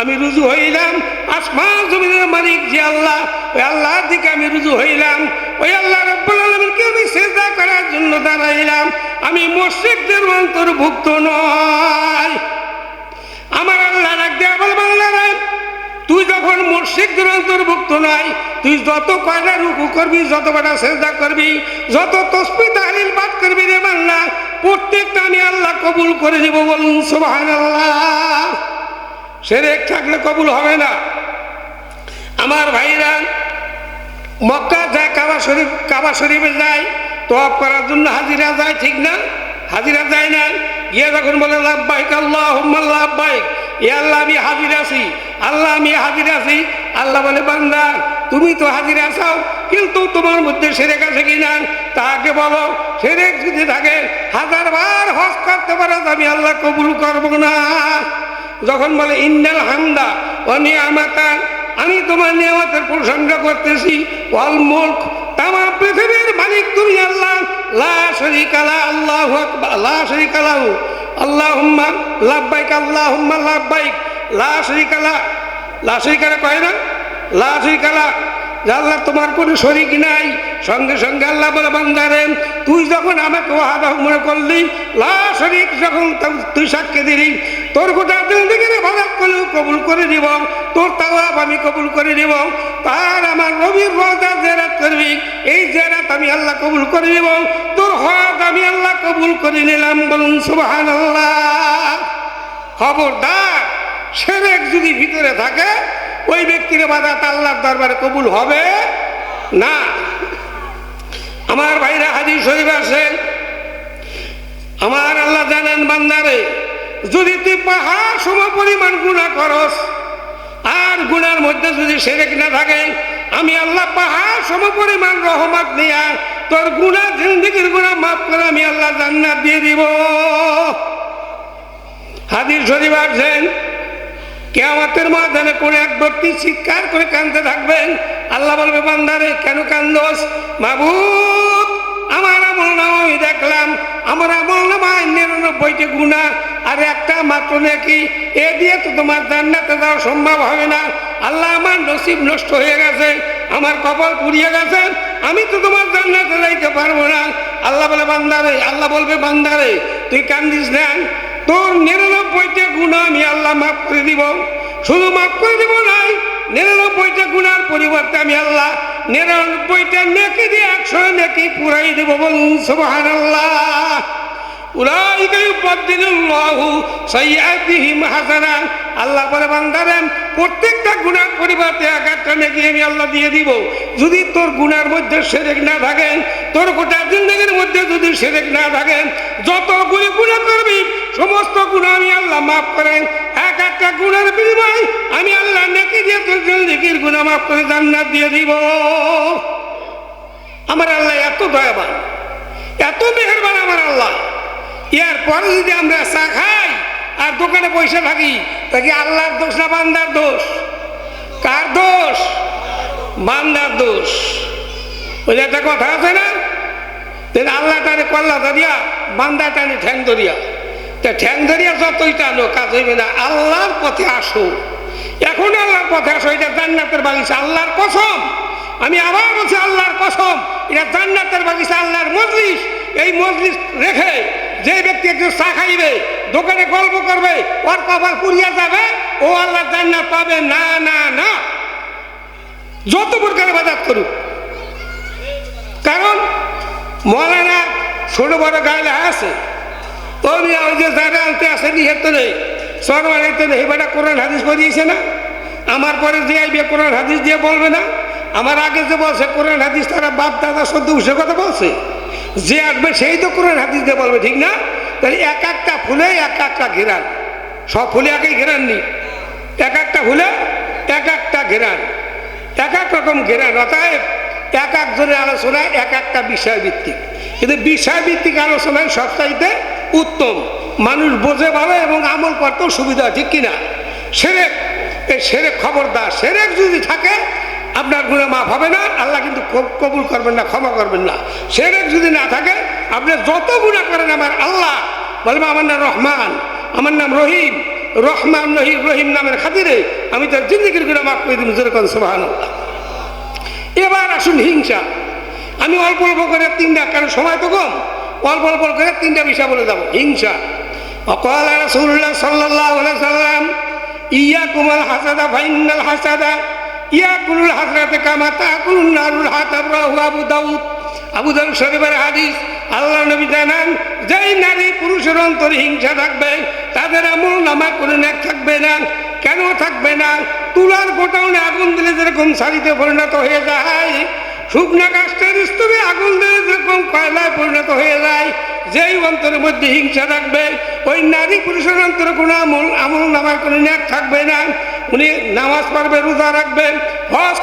আমি রুজু হইলাম, আসমান জমিনের মালিক যে আল্লাহ, ওই আল্লাহর দিকে আমি রুজু হইলাম, ওই আল্লাহ রব্বুল আলমীকে আমি চেষ্টা করার জন্য দাঁড়াইলাম। আমি মসজিদদের অন্তর্ভুক্ত নয় আমার আল্লাহ ডাক দেয়া বল বাংলারা তুই যখন মুর্শিকদের অন্তর্ভুক্ত নয় তুই যত কয়টা রুকু করবি, যত কয়টা চেষ্টা করবি, যত তসবি তাহলিল পাঠ করবি রে বাংলা প্রত্যেকটা আমি আল্লাহ কবুল করে দিব বলুন সোহান আল্লাহ সেরেক থাকলে কবুল হবে না। আমার ভাইরা মক্কা যায়, কাবা শরীফ, কাবা শরীফে যায় তপ করার জন্য হাজিরা যায়, ঠিক না? হাজিরা যায় না? গিয়ে যখন বলে লাভবাহিক আল্লাহ লাভবাহিক এ আল্লাহ, আমি হাজির আছি। আল্লাহ, আমি হাজির আছি। আল্লাহ বলে, বান্দা, তুমি তো হাজির আসাও কিন্তু তোমার মধ্যে সেরেক আছে কিনা তাকে বলো, সেরেক যদি থাকে হাজার বার হজ করতে পারো আমি আল্লাহ কবুল করব না। যখন বলে ইন্দাল হামদা ও নিয়ামাতা আমি তোমার নিয়ামতের প্রশংসা করতেছি। ওয়াল মুলক, তামা পৃথিবীর মালিক তুমি আল্লাহ। লা শরীকালা আল্লাহু আকবার, লা শরীকালাহু আল্লাহুম্মা লাব্বাইক আল্লাহুম্মা লাব্বাইক। লা শরীকালা লা শরীকালা কয় না? লা শরীকালা যে আল্লাহ তোমার কোনো শরিক নাই। সঙ্গে সঙ্গে আল্লাহ বলে বান্দারে তুই যখন আমাকে ওয়াদা মনে করলি, লা শরিক যখন তুই সাক্ষী দিলি তোর গোটা দিকে ভাবাক করলেও কবুল করে দিব তোর তাওয়াব আমি কবুল করে দিব তার আমার রবির রোজা জেরাত করবি, এই জেরাত আমি আল্লাহ কবুল করে দিব তোর হক আমি আল্লাহ কবুল করে নিলাম বলুন সুবাহান খবরদার, সেরেক যদি ভিতরে থাকে, ওই ব্যক্তির বাধাত আল্লাহর দরবারে কবুল হবে না। আমার ভাইরা হাজির শরীফ আছেন আমার আল্লাহ জানেন বান্দারে যদি তুই পাহাড় সম পরিমাণ গুণা করস, আর গুনার মধ্যে যদি সেরেক না থাকে, আমি আল্লাহ পাহাড় সম পরিমাণ রহমত নিয়া তোর গুণা, জিন্দিগির গুণা মাফ করে আমি আল্লাহ জান্নাত দিয়ে দিব। হাদির শরীফ আছেন কেয়ামতের ময়দানে কোন এক ব্যক্তি চিৎকার করে কান্দতে থাকবেন। আল্লাহ বলবে বান্দারে কেন কান্দোস? মাবুদ, আমার আমল নাম দেখলাম, আমার আমল নিরানব্বইটি গুণা, আর একটা মাত্র নাকি। এ দিয়ে তো তোমার জান্নাতে যাওয়া সম্ভব হবে না। আল্লাহ আমার নসিব নষ্ট হয়ে গেছে, আমার কপাল পুড়িয়ে গেছে, আমি তো তোমার জান্নাতে যাইতে পারব না। আল্লাহ বলে, বান্দারে, আল্লাহ বলবে, বান্দারে, তুই কান্দিস না। তোর নিরানব্বইটা গুণা আমি আল্লাহ মাফ করে দিব। শুধু মাফ করে দিব নাই, নিরানব্বইটা গুণার পরিবর্তে আমি আল্লাহ নিরানব্বইটা নেকি দিয়ে একশো নেকি পুরাই দেব বলুন সুবহান আল্লাহ হাসানা আল্লাহ প্রত্যেকটা গুনার পরিবর্তে নেকি আমি আল্লাহ দিয়ে দিব। যদি তোর গুনার মধ্যে সেরেক না থাকেন তোর গোটা জিন্দগির মধ্যে যদি সেরেক না থাকেন করবি, সমস্ত গুণা আমি আল্লাহ মাফ করেন। এক একটা গুণের বিনিময় আমি আল্লাহ নেকি দিয়ে তোর জিন্দগির গুণা মাফ করে জান্নাত দিয়ে দিব। আমার আল্লাহ এত দয়াবান, এত মেহেরবান আমার আল্লাহ। এর পরে যদি আমরা চা খাই আর দোকানে পয়সা থাকি তা কি আল্লাহর দোষ না বান্দার দোষ? কার দোষ? বান্দার দোষ। ওই একটা কথা আছে না? আল্লাহ টানে কল্লা ধরিয়া, বান্দা টানে ঠ্যাং ধরিয়া। তা ঠ্যাং ধরিয়া যতই টানো, কাজ হইবে না। আল্লাহর পথে আসো। এখন আল্লাহর পথে আসো, এটা জান্নাতের বাগিচা, আল্লাহর কসম। আমি আবার বলছি, আল্লাহর কসম। এটা জান্নাতের বাগিচা, আল্লাহর মজলিস। এই মজলিস রেখে যে ব্যক্তি একটু চা খাইবে, দোকানে গল্প করবে, ওর কপাল পুড়িয়া যাবে, ও আল্লাহ জান্নাত পাবে। না না না। যত প্রকার বাজার করুক। কারণ মলানা ছোট বড় গাইলে আছে ওই যে যারা আনতে আসে তো নেই সরমানের তো নেই বেটা কোরআন হাদিস পড়িয়েছে না? আমার পরে যে আইবে, কোরআন হাদিস দিয়ে বলবে না? আমার আগে যে বলছে, কোরআন হাদিস তারা বাপ, দাদা, সদ্য উসে কথা বলছে। যে আসবে সেই তো কোরআন হাদিস দিয়ে বলবে, ঠিক না? তাহলে এক একটা ফুলে এক একটা ঘেরান। সব ফুলে একই ঘেরান নি এক একটা ফুলে এক একটা ঘেরান। এক এক রকম ঘেরান, অতএব এক একজনের আলোচনায় এক একটা বিষয় ভিত্তিক কিন্তু বিষয় ভিত্তিক আলোচনায় সবচাইতে উত্তম। মানুষ বোঝে ভালো এবং আমল করতেও সুবিধা ঠিক কিনা? সেরেক সেরেক খবরদার, সেরেক যদি থাকে আপনার গুণে মাফ হবে না, আল্লাহ কিন্তু কবুল করবেন না, ক্ষমা করবেন না। সেরেক যদি না থাকে, আপনি যত গুণা করেন আমার আল্লাহ বলবে আমার নাম রহমান, আমার নাম রহিম, রহমান রহিম রহিম নামের খাতিরে আমি তার জিন্দগির করে মাফ করে দিন যেরকম সোহান এবার আসুন হিংসা। আমি অল্প অল্প করে তিনটা, কারণ সময় তো কম, অল্প অল্প করে তিনটা বিষয় বলে যাব। হিংসা। অকল সাল্লাম ইয়া কুমাল হাসাদা ফাইনাল হাসাদা ইয়া কুলুল হাসরাতে কামা তাকুলুন নারুল হাতাব রাহু আবু দাউদ। আবু দাউদ শরীফের হাদিস, আল্লাহ নবী জানান, যেই নারী পুরুষের অন্তরে হিংসা থাকবে, তাদের আমল নামা করে নেক থাকবে না। কেন থাকবে না? তুলার গোটাউনে আগুন দিলে যেরকম শাড়িতে পরিণত হয়ে যায়, শুকনা গাছটার স্তূপে আগুন দিলে যেরকম কয়লায় পরিণত হয়ে যায়, যেই অন্তরের মধ্যে হিংসা থাকবে, ওই নারী পুরুষের অন্তরে কোনো আমল আমল নামায় কোনো ন্যাক থাকবে না। উনি নামাজ পড়বে রোজা রাখবেন। হজ